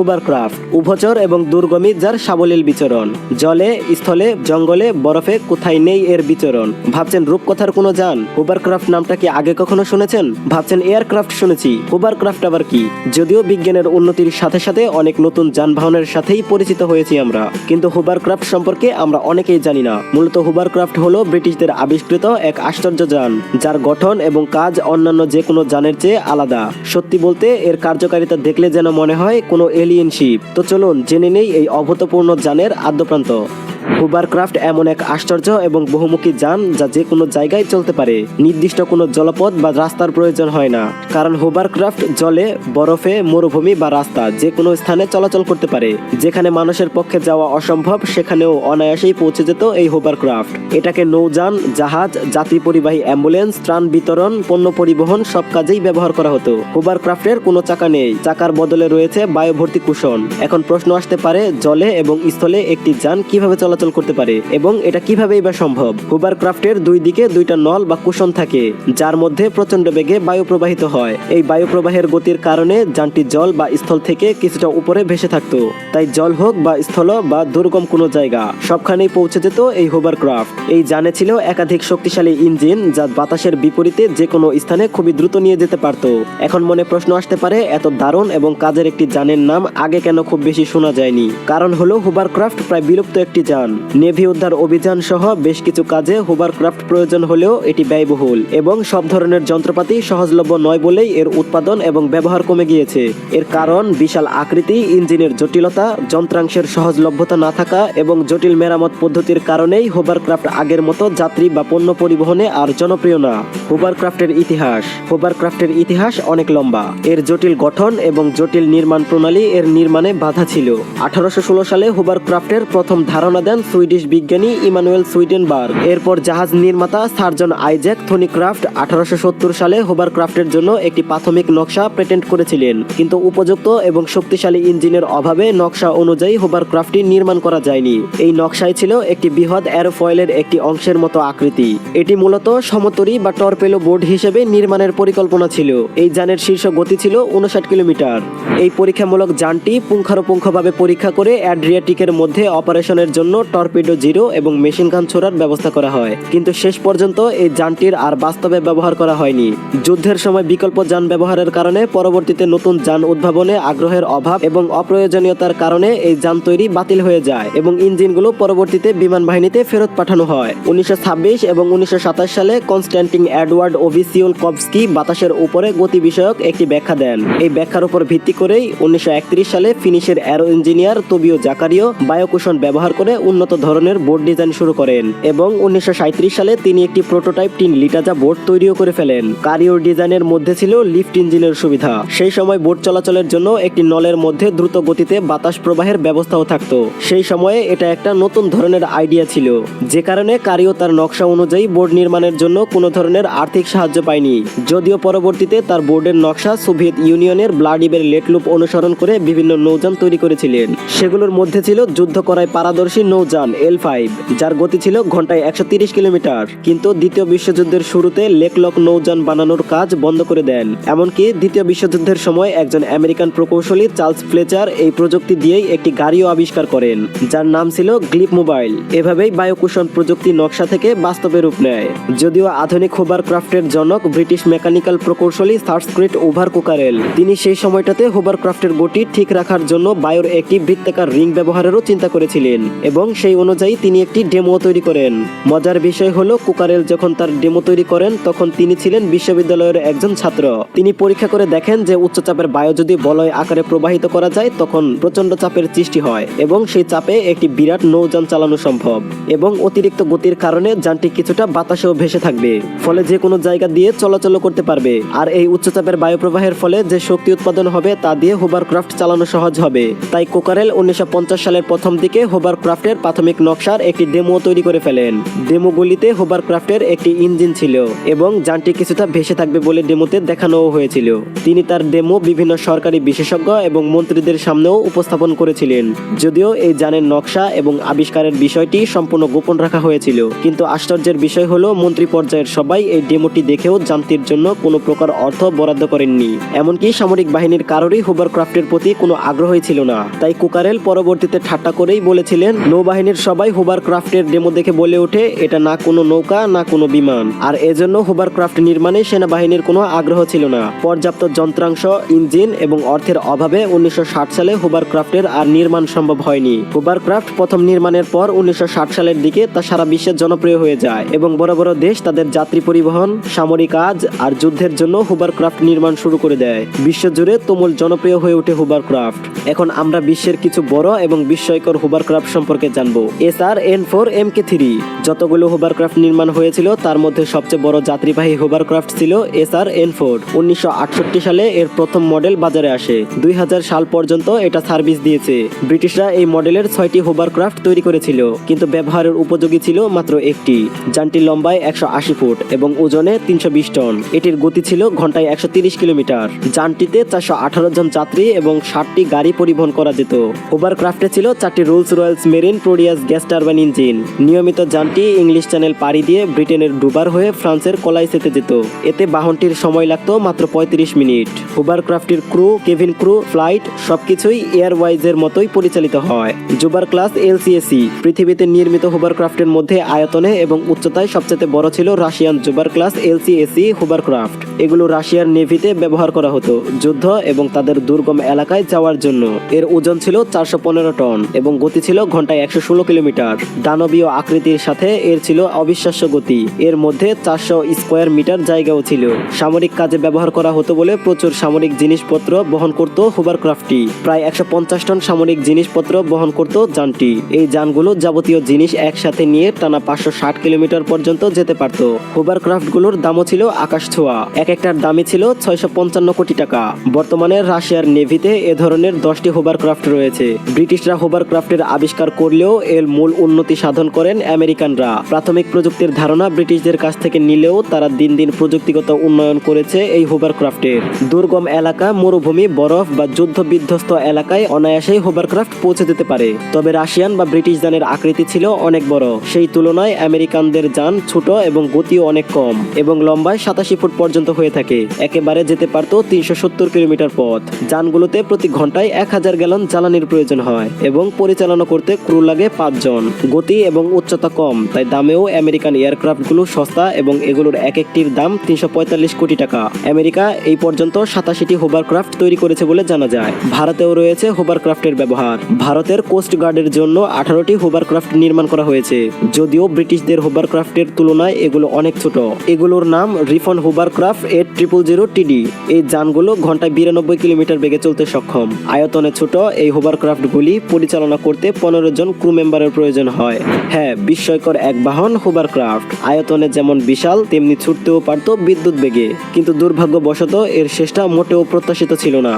হুবারক্রাফট উভচর এবং দুর্গমী যার সাবলীল বিচরণ। জলে, স্থলে, জঙ্গলে, বরফে কোথায় নেই এর বিচরণ। ভাবছেন রূপকথার কোনো যান? হুবারক্রাফট নামটা কি আগে কখনো শুনেছেন? ভাবছেন এয়ারক্রাফট শুনেছি। হুবারক্রাফট আবার কি? যদিও বিজ্ঞানের উন্নতির সাথে সাথে অনেক নতুন যানবাহনের সাথেই পরিচিত হয়েছি আমরা। কিন্তু হুবারক্রাফট সম্পর্কে আমরা অনেকেই জানি না। মূলত হুবারক্রাফট হলো ব্রিটিশদের আবিষ্কৃত এক আশ্চর্য যান, যার গঠন এবং কাজ অন্যান্য যে কোনো যানের চেয়ে আলাদা। সত্যি বলতে, এর কার্যকারিতা দেখলে যেন মনে হয় কোনো এলিয়েন তো চলুন জেনে নেই এই অভূতপূর্ণ যানের আদ্যপ্রান্ত। হুবারক্রাফট এমন এক আশ্চর্য এবং বহুমুখী যান যা যে কোনো জায়গায় চলতে পারে। নির্দিষ্ট কোনো জলপথ বা রাস্তার প্রয়োজন হয় না, কারণ হুবারক্রাফট জলে, বরফে, মরুভূমি বা রাস্তা যে কোনো স্থানে চলাচল করতে পারে। যেখানে মানুষের পক্ষে যাওয়া অসম্ভব, সেখানেও অনায়াসেই পৌঁছে যেত এই হুবারক্রাফট। এটাকে নৌযান, জাহাজ যাত্রী পরিবাহী অ্যাম্বুলেন্স, ত্রাণ বিতরণ, পণ্য পরিবহন সব কাজেই ব্যবহার করা হতো। হুবারক্রাফটের কোনো চাকা নেই, চাকার বদলে রয়েছে বায়ুভর্তি কুশন। এখন প্রশ্ন আসতে পারে, জলে এবং স্থলে একটি যান কীভাবে চলাচল করতে পারে এবং এটা কিভাবেই বা সম্ভব? হুবারক্রাফটের দুই দিকে দুইটা নল বা কুশন থাকে, যার মধ্যে প্রচণ্ড বেগে বায়ু প্রবাহিত হয়। এই বায়ু প্রবাহের গতির কারণে যানটি জল বা স্থল থেকে কিছুটা উপরে ভেসে থাকতো। তাই জল হোক বা স্থল বা দুর্গম কোনো জায়গা সবখানেই পৌঁছে যেত এই হুবারক্রাফট এই যানে ছিল একাধিক শক্তিশালী ইঞ্জিন, যা বাতাসের বিপরীতে যে কোনো স্থানে খুবই দ্রুত নিয়ে যেতে পারত। এখন মনে প্রশ্ন আসতে পারে, এত দারুণ এবং কাজের একটি যানের নাম আগে কেন খুব বেশি শোনা যায়নি? কারণ হলো হুবারক্রাফট প্রায় বিলুপ্ত একটি যান। নেভি উদ্ধার অভিযান সহ বেশ কিছু কাজে হুবারক্রাফট প্রয়োজন হলেও এটি ব্যয়বহুল এবং সব ধরনের যন্ত্রপাতি সহজলভ্য নয় বলেই এর উৎপাদন এবং ব্যবহার কমে গিয়েছে। এর কারণ, বিশাল আকৃতি, ইঞ্জিনের জটিলতা, যন্ত্রাংশের সহজলভ্যতা না থাকা এবং জটিল মেরামত পদ্ধতির কারণেই হোবারক্রাফট আগের মতো যাত্রী বা পণ্য পরিবহনে আর জনপ্রিয় না। হোবারক্রাফটের ইতিহাস। হোবারক্রাফটের ইতিহাস অনেক লম্বা। এর জটিল গঠন এবং জটিল নির্মাণ প্রণালী এর নির্মাণে বাধা ছিল। আঠারোশো ষোলো সালে হোবারক্রাফটের প্রথম ধারণা দেন সুইডিশ বিজ্ঞানী ইমানুয়েল সুইডেনবার্গ। এরপর জাহাজ নির্মাতা সার্জন আইজ্যাক থনিক্রাফট আঠারোশো সত্তর সালে হোবারক্রাফটের জন্য একটি প্রাথমিক নকশা পেটেন্ট করেছিলেন। কিন্তু উপযুক্ত এবং শক্তিশালী ইঞ্জিনের অভাবে নকশা অনুযায়ী হোবারক্রাফটটি নির্মাণ করা যায়নি। এই নকশায় ছিল একটি বৃহৎ অ্যারোফয়েলের একটি অংশের মতো আকৃতি। এটি মূলত সমতরি বা টর্পেলো বোর্ড হিসেবে নির্মাণের পরিকল্পনা ছিল। এই যানের শীর্ষ গতি ছিল উনষাট কিলোমিটার। এই পরীক্ষামূলক যানটি পুঙ্খানুপুঙ্খভাবে পরীক্ষা করে অ্যাড্রিয়াটিকের মধ্যে অপারেশনের জন্য টর্পিডো জিরো এবং মেশিন গান ছোড়ার ব্যবস্থা করা হয়। কিন্তু শেষ পর্যন্ত এই যানটির আর বাস্তবে ব্যবহার করা হয়নি। যুদ্ধের সময় বিকল্প যান ব্যবহারের কারণে পরবর্তীতে নতুন যান উদ্ভাবনে আগ্রহের অভাব এবং অপ্রয়োজনীয়তার কারণে এই যান তৈরি বাতিল হয়ে যায় এবং ইঞ্জিনগুলো পরবর্তীতে বিমান বাহিনীতে ফেরত পাঠানো হয়। উনিশশো এবং উনিশশো সাতাশ সালে কনস্ট্যান্টিন এডওয়ার্ড ওভিসিউল কবস্কি বাতাসের উপরে গতি বিষয়ক একটি ব্যাখ্যা দেন। এই ব্যাখ্যার উপর ভিত্তি করেই উনিশশো একত্রিশ সালে ফিনিশের অ্যারো ইঞ্জিনিয়ার তবিও জাকারিও বায়োকুশন ব্যবহার করে উন্নত ধরনের বোর্ড ডিজাইন শুরু করেন এবং উনিশশো সাঁইত্রিশ সালে তিনি একটি প্রোটোটাইপ টিন লিটাজা বোর্ড তৈরিও করে ফেলেন। কারিওর ডিজাইনের মধ্যে ছিল লিফট ইঞ্জিনের সুবিধা। সেই সময় বোর্ড চলাচলের জন্য একটি নলের মধ্যে দ্রুত গতিতে বাতাস প্রবাহের ব্যবস্থাও থাকতো। সেই সময়ে এটা একটা নতুন ধরনের আইডিয়া ছিল, যে কারণে কারিও তার নকশা অনুযায়ী বোর্ড নির্মাণের জন্য কোনো ধরনের আর্থিক সাহায্য পায়নি। যদিও পরবর্তীতে তার বোর্ডের নকশা সোভিয়েত ইউনিয়নের ব্লাডিবের লেটলুপ অনুসরণ করে বিভিন্ন নৌযান তৈরি করেছিলেন। সেগুলোর মধ্যে ছিল যুদ্ধ করায় পারদর্শী নৌযান এল ফাইভ যার গতি ছিল ঘন্টায় একশো কিলোমিটার। কিন্তু দ্বিতীয় বিশ্বযুদ্ধের শুরুতে লেকলক নৌযান বানানোর কাজ বন্ধ করে দেন। এমনকি দ্বিতীয় বিশ্বযুদ্ধের সময় একজন আমেরিকান প্রকৌশলী চার্লস ফ্লেচার এই প্রযুক্তি দিয়েই একটি গাড়িও আবিষ্কার করেন, যার নাম ছিল গ্লিপ মোবাইল এভাবেই বায়ুকুশন প্রযুক্তি নকশা থেকে বাস্তবে রূপ নেয়। যদিও আধুনিক হোবার ক্রাফটের জনক ব্রিটিশ মেকানিক্যাল প্রকৌশলী সার্সক্রিট ওভার কুকারেল তিনি সেই সময়টাতে হোবার ক্রাফটের গতি ঠিক রাখার জন্য বায়ুর একটি বৃত্তাকার রিং ব্যবহারেরও চিন্তা করেছিলেন এবং সেই অনুযায়ী তিনি একটি ডেমো তৈরি করেন। মজার বিষয় হলো, কুকারেল যখন তার ডেমো তৈরি করেন, তখন তিনি ছিলেন বিশ্ববিদ্যালয়ের একজন ছাত্র। তিনি পরীক্ষা করে দেখেন যে উচ্চচাপের বায়ু যদি বলয় আকারে প্রবাহিত করা যায়, তখন প্রচণ্ড চাপের সৃষ্টি হয় এবং সেই চাপে একটি বিরাট নৌযান চালানো সম্ভব এবং অতিরিক্ত গতির কারণে যানটি কিছুটা বাতাসেও ভেসে থাকবে। ফলে যে কোনো জায়গা দিয়ে চলাচল করতে পারবে। আর এই উচ্চচাপের বায়ু প্রবাহের ফলে যে শক্তি উৎপাদন হবে, তা দিয়ে হোবারক্রাফট চালানো সহজ হবে। তাই কোকারেল উনিশশো পঞ্চাশ সালের প্রথম দিকে হোবারক্রাফটের হোভারক্রাফটের প্রাথমিক নকশার একটি ডেমো তৈরি করে ফেলেন। ডেমোগুলিতে হোভারক্রাফটের একটি ইঞ্জিন ছিল এবং যানটি কিছুটা ভেসে থাকবে বলে ডেমোতে দেখানোও হয়েছিল। তিনি তার ডেমো বিভিন্ন সরকারি বিশেষজ্ঞ এবং মন্ত্রীদের সামনেও উপস্থাপন করেছিলেন। যদিও এই যানের নকশা এবং আবিষ্কারের বিষয়টি সম্পূর্ণ গোপন রাখা হয়েছিল। কিন্তু আশ্চর্যের বিষয় হলো, মন্ত্রী পর্যায়ের সবাই এই ডেমোটি দেখেও যান্ত্রির জন্য কোনো প্রকার অর্থ বরাদ্দ করেননি। এমনকি সামরিক বাহিনীর কারোরই হোভারক্রাফটের প্রতি কোনো আগ্রহই ছিল না। তাই কুকারেল পরবর্তীতে ঠাট্টা করেই বলেছিলেন নৌবাহিনীর সবাই হোভারক্রাফটের ডেমো দেখে বলে ওঠে, এটা না কোনো নৌকা, না কোনো বিমান। আর এজন্য হোভারক্রাফট নির্মাণে সেনাবাহিনীর কোনো আগ্রহ ছিল না। পর্যাপ্ত যন্ত্রাংশ, ইঞ্জিন এবং অর্থের অভাবে উনিশশো সালে হোভারক্রাফটের আর নির্মাণ সম্ভব হয়নি। হোভারক্রাফট প্রথম নির্মাণের পর উনিশশো সালের দিকে তা সারা বিশ্বে জনপ্রিয় হয়ে যায় এবং বড় বড় দেশ তাদের যাত্রী পরিবহন, সামরিক কাজ আর যুদ্ধের জন্য হোভারক্রাফট নির্মাণ শুরু করে দেয়। বিশ্বজুড়ে তুমুল জনপ্রিয় হয়ে ওঠে হোভারক্রাফট এখন আমরা বিশ্বের কিছু বড় এবং বিস্ময়কর হোভারক্রাফট সম্পর্কে জানব। S R N four M K three. যতগুলো হোভারক্রাফট নির্মাণ হয়েছিল, তার মধ্যে সবচেয়ে বড় যাত্রীবাহী হোভারক্রাফট ছিল এস আর এন ফোর। উনিশশো আটষট্টি সালে এর প্রথম মডেল বাজারে আসে। দুই হাজার সাল পর্যন্ত এটা সার্ভিস দিয়েছে। ব্রিটিশরা এই মডেলের ছয়টি হোভারক্রাফট তৈরি করেছিল, কিন্তু ব্যবহারের উপযোগী ছিল মাত্র একটি। যানটি লম্বায় একশো আশি ফুট এবং ওজনে তিনশো বিশ টন। এটির গতি ছিল ঘন্টায় একশো তিরিশ কিলোমিটার। যানটিতে চারশো আঠারো জন যাত্রী এবং ষাটটি গাড়ি পরিবহন করা যেত। হোভারক্রাফটে ছিল চারটি Rolls Royce marine Proteus gas turbine engine নিয়মিত যানটি ইংলিশ চ্যানেল পাড়ি দিয়ে ব্রিটেনের ডুবার হয়ে ফ্রান্সের কলাইসেতে যেত। এতে বাহনটির সময় লাগতো মাত্র পঁয়ত্রিশ মিনিট। হোভারক্রাফটের ক্রু কেভিন ক্রু ফ্লাইট সবকিছুই এয়ারওয়াইজের মতোই পরিচালিত হয়। জুবার ক্লাস এলসিএসি পৃথিবীতে নির্মিত হোভারক্রাফটের মধ্যে আয়তনে এবং উচ্চতায় সবচেয়ে বড় ছিল Russian Zubr class LCAC hovercraft এগুলো রাশিয়ার নেভিতে ব্যবহার করা হতো, যুদ্ধ এবং তাদের দুর্গম এলাকায় যাওয়ার জন্য। এর ওজন ছিল চারশো পনেরো টন এবং গতি ছিল ঘন্টায় একশো ষোলো কিলোমিটার। দানবীয় আকৃতির সাথে এর ছিল অবিশ্বাস্য গতি। এর মধ্যে চারশো স্কোয়ার মিটার জায়গাও ছিল। সামরিক কাজে ব্যবহার করা হতো বলে প্রচুর সামরিক জিনিসপত্র বহন করত হোভারক্রাফটটি প্রায় একশো পঞ্চাশ টন সামরিক জিনিসপত্র বহন করত যানটি। এই যানগুলো যাবতীয় জিনিস একসাথে নিয়ে টানা পাঁচশো ষাট কিলোমিটার পর্যন্ত যেতে পারত। হোভারক্রাফটগুলোর দামও ছিল আকাশ ছোঁয়া। এক একটার দামই ছিল ছয়শো পঞ্চান্ন কোটি টাকা। বর্তমানে রাশিয়ার নেভিতে এ ধরনের দশটি হোভারক্রাফট রয়েছে। ব্রিটিশরা হোভারক্রাফটের আবিষ্কার করলেও এর মূল উন্নতি সাধন করেন আমেরিকানরা। প্রাথমিক প্রযুক্তির ধারণা ব্রিটিশদের কাছ থেকে নিলেও তারা দিন দিন প্রযুক্তিগত উন্নয়ন করেছে এই হোভারক্রাফটের দুর্গম এলাকা, মরুভূমি, বরফ বা যুদ্ধ বিধ্বস্ত এলাকায় অনায়াসেই হোভারক্রাফট পৌঁছে যেতে পারে। তবে রাশিয়ান বা ব্রিটিশ যানের আকৃতি ছিল অনেক বড়। সেই তুলনায় আমেরিকানদের যান ছোট এবং গতিও অনেক কম এবং লম্বায় সাতাশি ফুট পর্যন্ত হয়ে থাকে। একেবারে যেতে পারত তিনশো সত্তর কিলোমিটার পথ। যানগুলোতে প্রতি ঘন্টায় এক হাজার গ্যালন জ্বালানির প্রয়োজন হয় এবং পরিচালনা করতে ক্রু লাগে পাঁচজন। গতি এবং উচ্চতা কম, তাই দামেও আমেরিকান এয়ারক্রাফটগুলো সস্তা এবং এগুলোর এক একটির দাম তিনশো পঁয়তাল্লিশ কোটি টাকা। আমেরিকা এই পর্যন্ত সাতাশিটি হোভারক্রাফট তৈরি করেছে বলে জানা যায়। ভারতেও রয়েছে হোভারক্রাফটের ব্যবহার। ভারতের কোস্ট গার্ডের জন্য আঠারোটি হোভারক্রাফট নির্মাণ করা হয়েছে। যদিও ব্রিটিশদের হোভারক্রাফটের তুলনায় এগুলো অনেক ছোট। এগুলোর নাম Griffon hovercraft eight triple zero TD. এই যানগুলো ঘন্টায় বিরানব্বই কিলোমিটার বেগে চলতে সক্ষম। আয়তনে ছোট, এই হোভারক্রাফটগুলি পরিচালনা করতে পনেরো জন ক্রু মেম্বারের প্রয়োজন হয়। হ্যাঁ বিস্ময়কর এক বাহন হুবার ক্রাফট আয়তনে যেমন বিশাল, তেমনি ছুটতেও পারত বিদ্যুৎ বেগে। কিন্তু দুর্ভাগ্যবশত এর শেষটা মোটেও প্রত্যাশিত ছিল না।